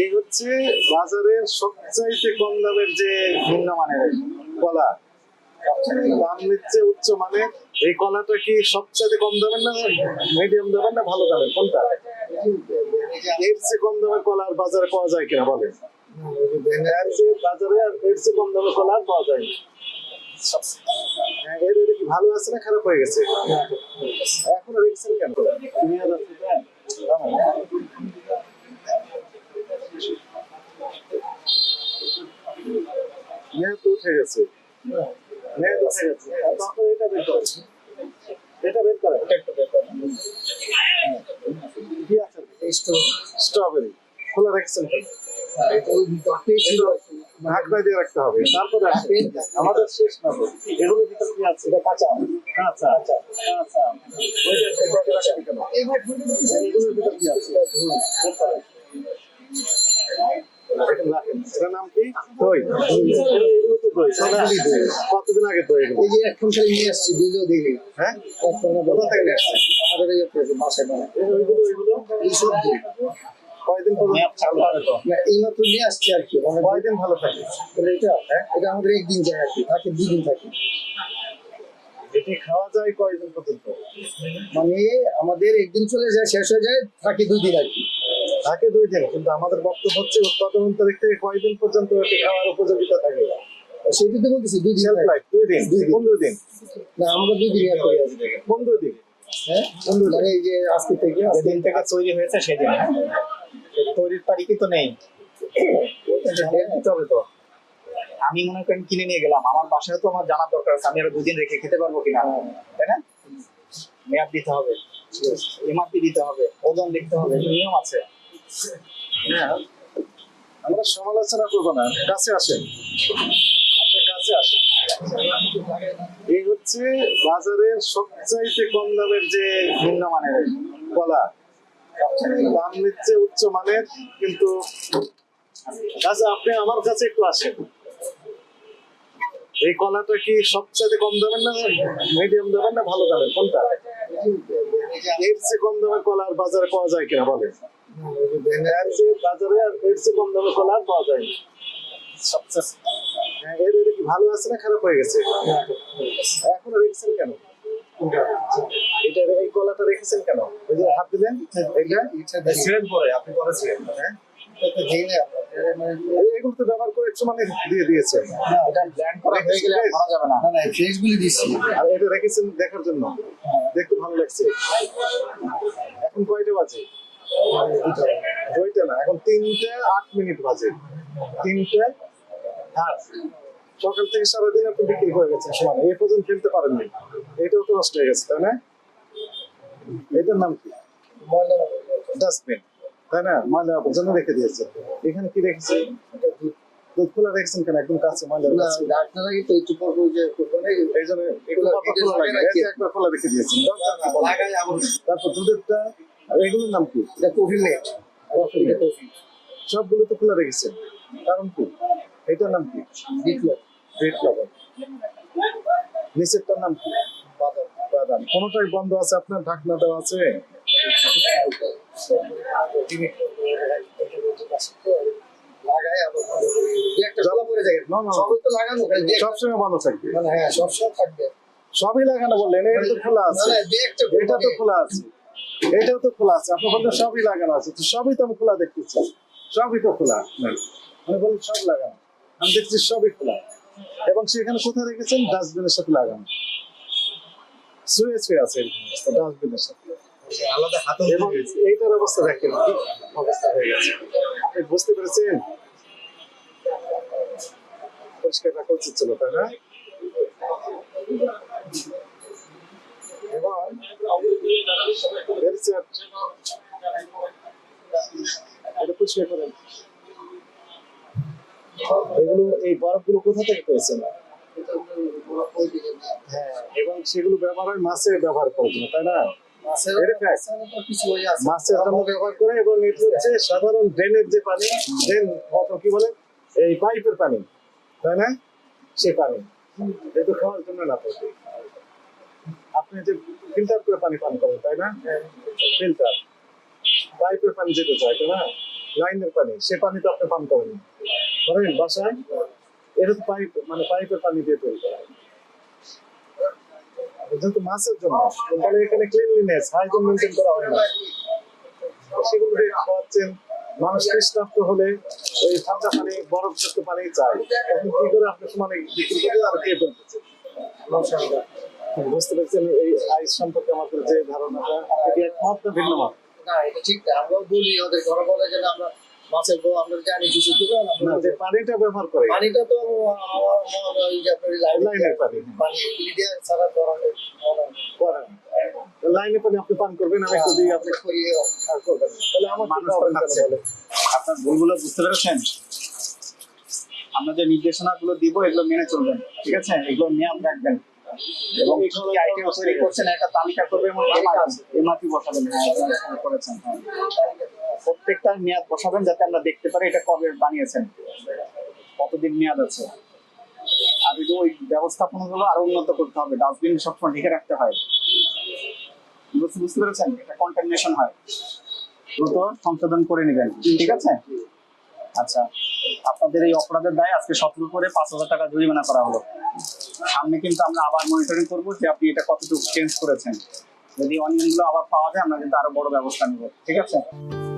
এই হচ্ছে বাজারের সবচাইতে কম দামের যে নিম্নমানের কলা, দাম নিচ্ছে উচ্চ মানের। এই কলাটা কি সবচাইতে কম দামের না মিডিয়াম দামের না ভালো দামের? কোনটা? এর চেয়ে কম দামের কলা আর বাজারে পাওয়া যায় কিনা বলে বাজারে এর চেয়ে কম দামের কলা আর পাওয়া যায় না। এর কি ভালো আছে না খারাপ হয়ে গেছে এখন রেখেছেন কেন তিন হাজার টাকা দাম। মেয়াদ উঠে গেছে উঠে গেছে আর এটা বের করে এটা বের করে কি আছে স্ট্রবেরি খোলা রাখছেন কেন? ঢাকনা দিয়ে রাখতে হবে তারপরে। আমাদের শেষ না তো। এগুলোর ভিতরে কি আছে এটা কাঁচা এটাকে রাখেন কেন? এগুলোর ভিতরে কি আছে এটার নাম কি? দই। কতদিন আগে দই এই যে এখন খালি নিয়ে আসছি দিলি হ্যাঁ? কোথা থেকে নিয়ে আসছেন? আমাদের এই যে বাসায় এগুলো এগুলো এই সব কয়দিন পর্যন্ত? চালু হবে তো। না এই মাত্র নিয়ে আসছি আর কি। মানে কয়দিন ভালো থাকে? বলে এটা এটা আমাদের একদিন যায় আর কি। থাকে দুই দিন থাকে। এটি খাওয়া যায় কয়দিন পর্যন্ত? মানে আমাদের একদিন চলে যায় শেষ হয়ে যায় থাকে দুই দিন আর কি। থাকে দুই দিন কিন্তু আমাদের বক্তব্য হচ্ছে উৎপাদন তারিখ থেকে কয়দিন পর্যন্ত এটি খাওয়ার উপযোগিতা থাকে সেটা তো বলতেছি দুই দিন লাইফ দুই দিন দুই দিন। দিন। না আমরা দুই দিন দিন। হ্যাঁ? মানে এই যে আজকে থেকে যেদিন থেকে তৈরি হয়েছে সেদিন। তৈরির তারিখই তো নেই। দিতে হবে তো আমি মনে করেন কিনে নিয়ে গেলাম। আমার বাসায় তো আমার জানার দরকার আছে আমি আরও দুদিন রেখে খেতে পারব কিনা। তাই না? মেয়াদ দিতে হবে। এমআরপি দিতে হবে ওজন লিখতে হবে নিয়ম আছে। হ্যাঁ আমরা সমালোচনা করব না, কাছে আসেন। এই হচ্ছে বাজারের সবচাইতে কম দামের যে নিম্নমানের কলা। দাম নিচ্ছে উচ্চ মানের, কিন্তু কাছে আপনি আমার কাছে একটু আসেন। এই কলাটা কি সবচাইতে কম দামের না মিডিয়াম দামের না ভালো দামের? কোনটা? এর চেয়ে কম দামের কলা আর বাজারে পাওয়া যায় কিনা বলে বাজারে এর চেয়ে কম দামের কলা আর পাওয়া যায় না। সবচেয়ে হ্যাঁ, এর এর কি ভালো আছে না খারাপ হয়ে গেছে? এখন রেখেছেন কেন? এটা এই কলাটা রেখেছেন কেন? ওই যে হাত দিলেন এটা ছিলেন পরে আপনি করেছিলেন হ্যাঁ? এগুলো তো ব্যবহার করে একটু মানে দিয়ে দিয়েছে এটা ব্ল্যান্ড করা হয়ে গেলে করা যাবে না। না না দিচ্ছি। আর এটা রেখেছেন দেখার জন্য। দেখতে ভালো লাগছে। এখন কয়টা বাজে? দুইটা না এখন তিনটে আট মিনিট বাজে। তিনটে আট সকাল থেকে সারাদিন আপনি বিক্রি হয়ে গেছে সমান এই পর্যন্ত ফেলতে পারেননি। এটাও তো নষ্ট হয়ে গেছে তাই না? এটার নাম কি? ডাস্টবিন তাই না? ময়লা জন্য রেখে দিয়েছে এখানে কি রেখেছে দুধ খোলা রেখেছেন কেন? একদম কাছে ময়লা না ডাক্তার আগে তো একটু পর যে এই জন্য খোলা- রাখি। দিয়েছেন। তারপর দুধেরটা এগুলোর নাম কি? এটা কফি মেট কফি সবগুলো তো খোলা রেখেছেন। কারণ কি? এটার নাম কি? রেড লবণ নিচেরটার নাম কি? বাদাম। বাদাম। কোনোটাই বন্ধ আছে? আপনার ঢাকনা দেওয়া আছে? সবসময় বন্ধ থাকবে। মানে হ্যাঁ সবসময় থাকবে। সবই লাগানো বললেন। এটা তো খোলা আছে। এটা তো খোলা আছে। এটাও তো খোলা আছে। আপনি বললেন সবই লাগানো আছে। তো সবই তো আমি খোলা দেখতেছি। সবই তো খোলা। আমি বললেন সব লাগানো। আমি দেখছি সবই খোলা। এবং সেখানে কোথায় রেখেছেন? ডাস্টবিনের সাথে লাগানো। শুয়ে শুয়ে আছে ডাস্টবিনের সাথে। আলাদা এবং এইটার অবস্থা দেখেন অবস্থা হয়ে গেছে। আপনি বুঝতে পেরেছেন? পরিষ্কার রাখা উচিত ছিল তাই না? পরিষ্কার করেন এগুলো এই বরফগুলো কোথা থেকে পেয়েছেন? হ্যাঁ এবং সেগুলো ব্যবহার হয় মাছে ব্যবহার তাই না? মাছের এটা fact। মাছের তো কিছু ওই আছে। মাছের জন্য ব্যবহার করে এবং এটি হচ্ছে সাধারণ ড্রেনের যে পানি ড্রেন অথবা কি বলে? এই পাইপের পানি তাই না? সে পানি। এটা খাওয়ার জন্য না আপনি যে ফিল্টার করে পানি পান করেন তাই না? ফিল্টার। পাইপের পানি যেতে চায় তাই না? লাইনের পানি, সে পানি তো আপনি পান করেন। না। করেন বাসায় এটা তো পাইপ মানে পাইপের পানি দিয়ে তৈরি করা যেহেতু মাছের জন্য, তাহলে এখানে ক্লিনলিনেস হাইজিন মেনটেন করা হয় না। সেগুলো খাওয়াচ্ছেন, মানুষ হলে ওই ঠান্ডা পানি, বরফ যুক্ত পানি চায়। তখন কি করে আপনি সমানে বিক্রি করে আর খেয়ে বুঝতে পারছেন এই আইস সম্পর্কে আমাদের যে ধারণাটা? আপনি ভিন্ন মত না এটা ঠিক না। আমরাও বলি ওদের ঘরে বলে যে আমরা মাছের বউ আমরা জানি কিছু পানিটা ব্যবহার করে। পানিটা তো আমার হয় লাইনের পানি। পানি ছাড়া করা হয় হয় না। করেন লাইনের পানি আপনি পান করবেন আমি একটু আপনি করিয়ে করবেন তাহলে আমার। আপনার ভুলগুলো বুঝতে পেরেছেন? আমরা যে নির্দেশনাগুলো দিব এগুলো মেনে চলবেন ঠিক আছে? এগুলো মেয়াদ রাখবেন। এবং কি কি আইটেম তৈরি করছেন একটা তালিকা করবে এবং এমআরপি বসাবেন হ্যাঁ করেছেন হ্যাঁ। প্রত্যেকটা মেয়াদ বসাবেন যাতে আমরা দেখতে পারি এটা কবে বানিয়েছেন কতদিন মেয়াদ আছে। আর ওই ওই ব্যবস্থাপনাগুলো আরও উন্নত করতে হবে ডাস্টবিন সবসময় ঢেকে রাখতে হয়। বুঝতে বুঝতে পেরেছেন? এটা কন্টামিনেশন হয়। দ্রুত সংশোধন করে নেবেন ঠিক আছে? আচ্ছা আপনাদের এই অপরাধের দায় আজকে সতর্ক করে পাঁচ হাজার টাকা জরিমানা করা হলো। সামনে কিন্তু আমরা আবার মনিটরিং করব যে আপনি এটা কতটুকু চেঞ্জ করেছেন। যদি অনিয়নগুলো আবার পাওয়া যায়, আমরা কিন্তু আরও বড় ব্যবস্থা নেব। ঠিক আছে?